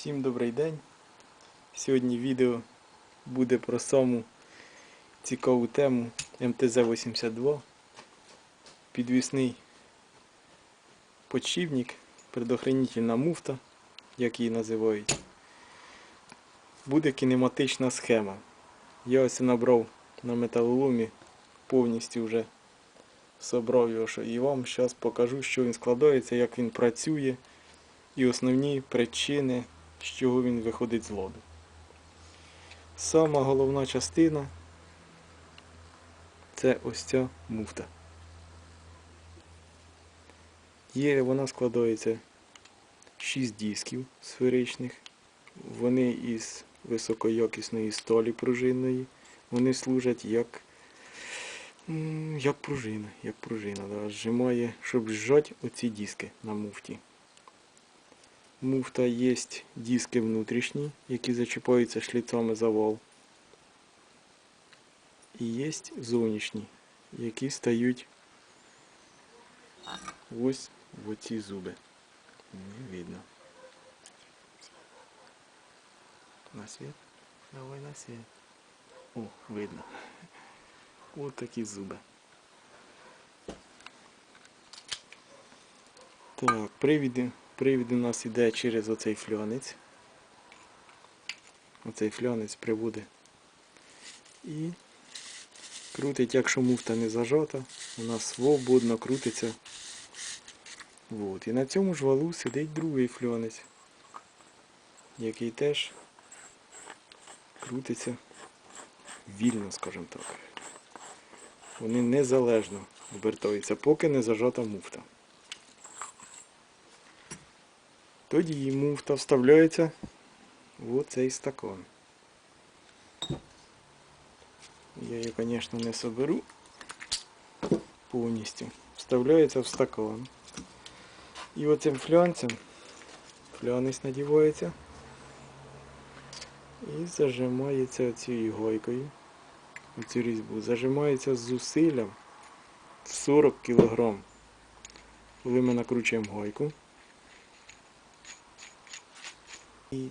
Всім добрий день. Сьогодні відео буде про саму цікаву тему МТЗ-82. Підвісний подшипник, предохранительна муфта, як її називають. Буде кінематична схема. Я ось набрав на металоломі, повністю вже собрав його і вам зараз покажу, що він складається, як він працює і основні причини, з чого він виходить з ладу. Сама головна частина це ось ця муфта. Є, вона складається 6 дисків сферичних. Вони із високоякісної сталі пружинної. Вони служать як, як пружина, як пружина. Да, зжимає, щоб зжати оці диски на муфті. Муфта є диски внутрішні, які зачіпаються шліцами за вал. І є зовнішні, які стають ось в оці зуби. Не видно. На світ? Давай на світ. О, видно. Ось такі зуби. Так, привіди. Привід у нас іде через оцей фльонець. Оцей фльонець приводить. І крутить, якщо муфта не зажата, у нас свободно крутиться. От. І на цьому ж валу сидить другий фльонець, який теж крутиться вільно, скажімо так. Вони незалежно обертаються, поки не зажата муфта. Тоді муфта вставляється в цей стакан. Я її, звісно, не соберу повністю. Вставляється в стакан. І оцим флянцем флянець надівається і зажимається цією гойкою. Оцю різьбу. Зажимається з зусиллям 40 кг. Коли ми накручуємо гойку. І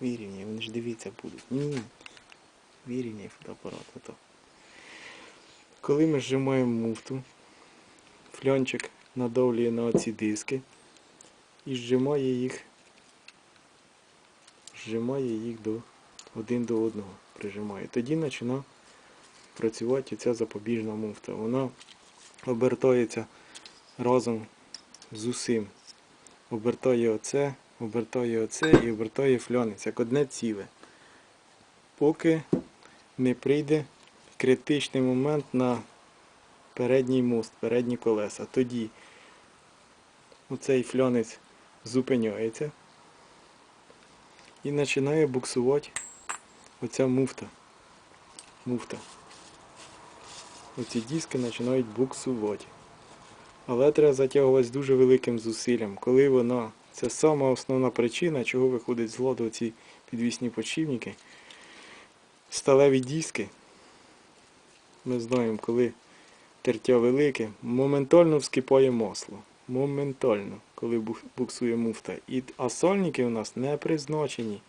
вирівняй, вони ж дивіться будуть. Ні. Вирівняй фотоапарат. Ото. Коли ми зжимаємо муфту, флянчик надавлює на оці диски і зжимає їх, зжимає їх до один до одного. Прижимає. Тоді починає працювати ця запобіжна муфта. Вона обертається разом з усім. Обертає оце, обертає оце і обертає флянець, як одне ціле. Поки не прийде критичний момент на передній мост, передні колеса. Тоді оцей флянець зупиняється і починає буксувати оця муфта. Муфта. Оці диски починають буксувати. Але треба затягувати з дуже великим зусиллям. Коли вона, це сама основна причина, чого виходить з ладу ці підвісні подшипники. Сталеві диски. Ми знаємо, коли тертя велике, моментально вскипає масло. Моментально, коли буксує муфта. І, а сольники у нас не призначені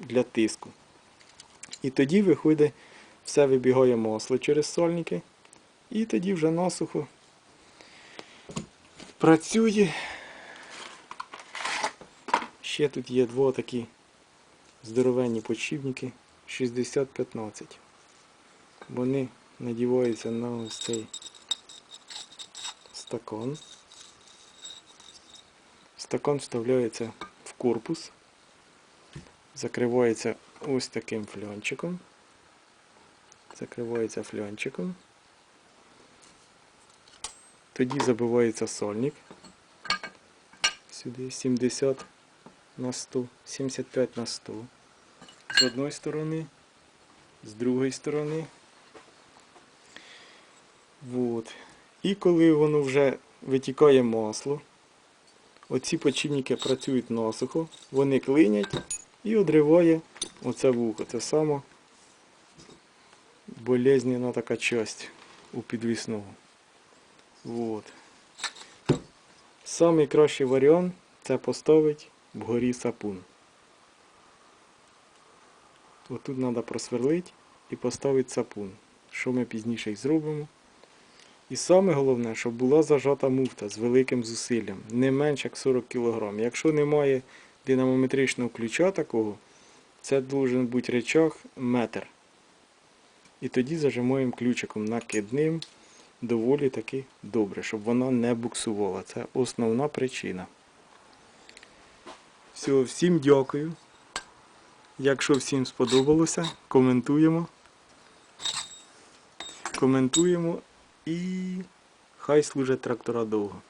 для тиску. І тоді виходить, все вибігає масло через сольники. І тоді вже насухо працює. Ще тут є два такі здоровенні подшипники 60-15. Вони надіваються на ось цей стакан. Стакан вставляється в корпус, закривається ось таким флянчиком. Закривається флянчиком. Тоді забивається сольник. Сюди 70 на 100, 75 на 100. З одної сторони, з другої сторони. Вот. І коли воно вже витікає масло, оці подшипники працюють насухо, вони клинять і одриває оце вухо. Це сама болезненна така часть у підвісного. Вот. Самий кращий варіант це поставити вгорі сапун. Отут треба просверлити і поставити сапун. Що ми пізніше й зробимо. І саме головне, щоб була зажата муфта з великим зусиллям, не менше як 40 кг. Якщо немає динамометричного ключа такого, це должен бути речах метр. І тоді зажимаємо ключиком накидним доволі таки добре, щоб вона не буксувала. Це основна причина. Все, всім дякую. Якщо всім сподобалося, коментуємо. Коментуємо і хай служать трактора довго.